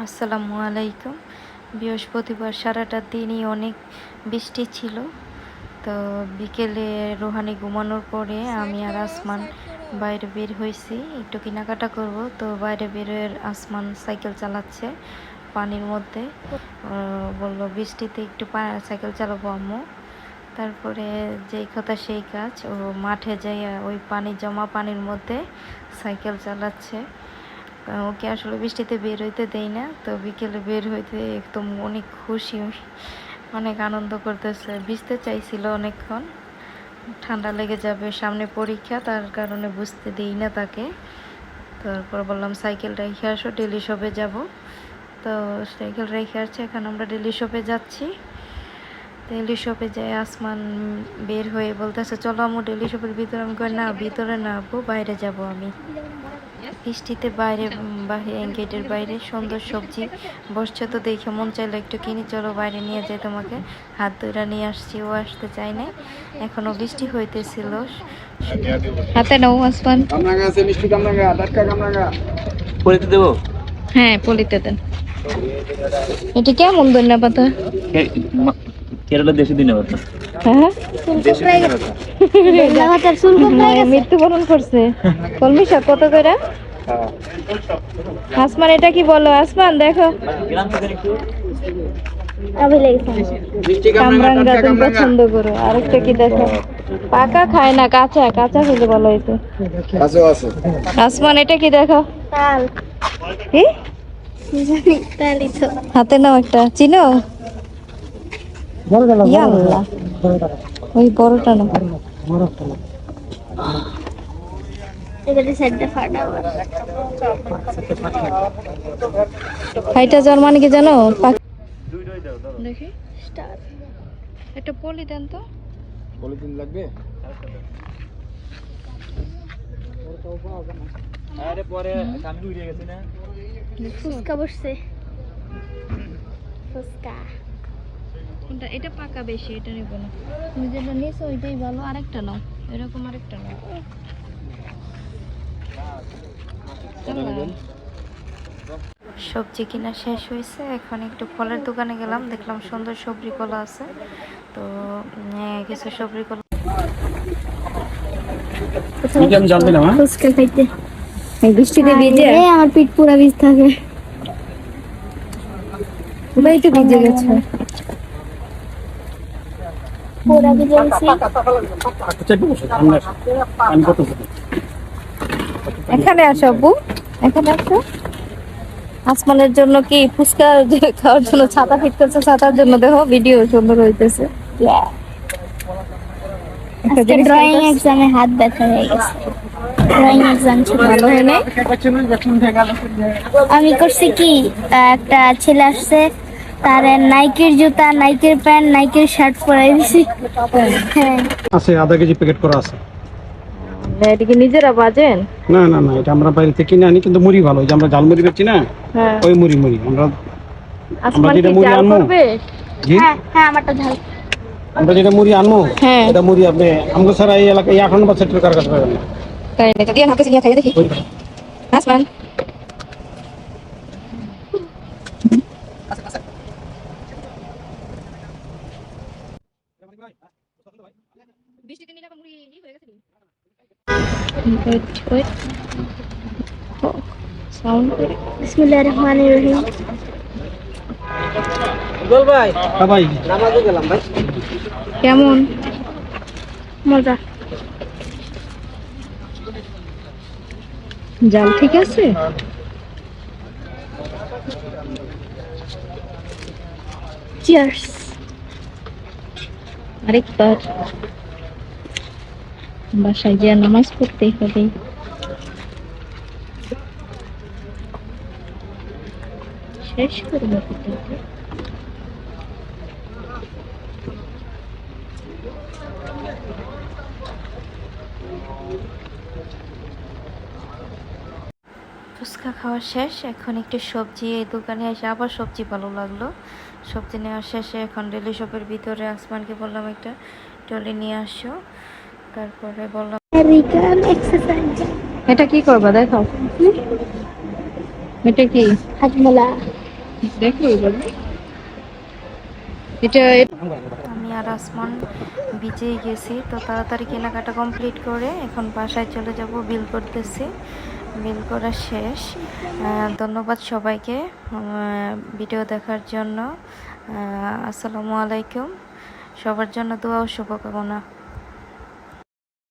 আসসালামু আলাইকুম। বৃহস্পতিবার সারাটা দিনই অনেক বৃষ্টি ছিল। তো বিকেলে রোহানি ঘুমানোর পরে আমি আর আসমান বাইরে বের হয়েছি। একটু কেনাকাটা করব। তো বাইরে বেরোয় আসমান সাইকেল চালাচ্ছে পানির মধ্যে। বলল, বৃষ্টিতে একটু সাইকেল চালাবো আম্মু। তারপরে যেই কথা সেই কাজ, ও মাঠে যাই ওই পানি, জমা পানির মধ্যে সাইকেল চালাচ্ছে। আহ, ওকে আসলে বৃষ্টিতে বের হইতে দেই না তো বিকেলে বের হইতে একদম অনেক খুশি অনেক আনন্দ করতেছে। ভিজতে চাইছিল অনেকক্ষণ ঠান্ডা লেগে যাবে সামনে পরীক্ষা তার কারণে বুঝতে দিই না তাকে। তারপর বললাম সাইকেলটা রেখে আসো ডেলি শপে যাব। তো সাইকেল রেখে আসছে এখন আমরা ডেলি শপে যাচ্ছি। ডেলি শপে যাই আসমান বের হয়ে বলতেছে চলো আমু ডেলি শপের ভিতরে আমি কই না ভিতরে না আপু বাইরে যাব আমি। বৃষ্টিতে বাইরে বাইরে গেটের বাইরে সুন্দর সবজি বসছে তো দেখে মন চাইলো একটু কিনি চলো বাইরে নিয়ে যাই তোমাকে। হাত ধরে নিয়ে আসছি ও আসতে চাই নাই। এখনও বৃষ্টি হইতেছিল। হাতে নাও আসমান। মিষ্টি পরিতে দেবো? হ্যাঁ পলিতে দেন। এটা কেমন ধন্যবাদ দেশে দিনে কথা। হ্যাঁ? হ্যাঁ, মৃত্যুবরণ করছে। কলমি শাক কত করে? আসমান এটা কি বলো? আসমান দেখো। কামরাঙ্গা তুমি পছন্দ করো। আরেকটা কি দেখো? পাকা খায় না কাঁচা। কাঁচা আসমান এটা কি দেখো? তাল। হাতে নাও একটা। চিনো। ওই বড়টা না। হাইটা যাওয়ার মানে কি জানো? দেখি। একটা পলি দেন তো। পলিথিন লাগবে? আরে পরে আমি উড়ে গেছি না? ফুচকা বসছে। ফুচকা কোনটা? এটা পাকা বেশি এটা নেব না। তুমি যেটা নিয়েছো ওইটাই ভালো। আরেকটা নাও। এরকম আরেকটা নাও। সবজি কিনা শেষ হয়েছে। এখন একটু ফলের দোকানে গেলাম। দেখলাম সুন্দর সবজি কলা আছে। তো কিছু সবজি কলা না হ্যাঁ? বৃষ্টিতে ভিজে? আরে, আমার পিঠ পুরা ভিজ থাকে। পুরাই তো ভিজে গেছে। আমি এখানে আসো আব্বু। এখানে আসো। আসমানের জন্য কি ফুচকা খাওয়ার জন্য ছাতা ফিট করছে ছাতার জন্য দেখো ভিডিও সুন্দর হইতেছে। ড্রয়িং এক্সামে হাত ব্যথা হয়ে গেছে। ড্রয়িং এক্সাম ছিল ভালো হয় আমি করছি কি? আহ, একটা ছেলে আসছে তার নাইকের জুতা নাইকের প্যান্ট নাইকের শার্ট পরাই দিছি। হ্যাঁ। আছে আধা কেজি প্যাকেট করা আছে। এটা কি নিজেরা বাজেন? না না না এটা আমরা বাইরে থেকে কিনে আনি কিন্তু মুড়ি ভালো। যে আমরা ঝাল মুড়ি বেচছি না হ্যাঁ। ওই মুড়ি মুড়ি। আমরা আসমান যেটা মানে কি মুড়ি আনব? করবে? হ্যাঁ হ্যাঁ আমারটা ঝাল। আমরা যেটা মুড়ি আনব হ্যাঁ। এটা মুড়ি আপনি আমগো এই এলাকায় নম্বর কার কাছে পাবেন? তাই দিয়ে নিয়ে খাই দেখি। আসমান কেমন মজা জাল ঠিক আছে চিয়ার্স আরেকবার বাসায় গিয়ে নামাজ পড়তেই হবে। শেষ করব। ফুচকা খাওয়া শেষ, এখন একটু সবজি এই দোকানে এসে আবার সবজি ভালো লাগল। সবজি নেওয়ার শেষে এখন ডেলি শপের ভিতরে আসমানকে বললাম একটা টলি নিয়ে আসো। তারপরে বললাম এটা কি করবা দেখাও এটা কি? হাজমোলা। দেখো এটা আমি আর আসমান বিচেই গেছি তো তাড়াতাড়ি কেনাকাটা কমপ্লিট করে এখন বাসায় চলে যাব বিল করতেছি। বিল করা শেষ। ধন্যবাদ সবাইকে ভিডিও দেখার জন্য। আসসালামু আলাইকুম। সবার জন্য দোয়া ও শুভকামনা।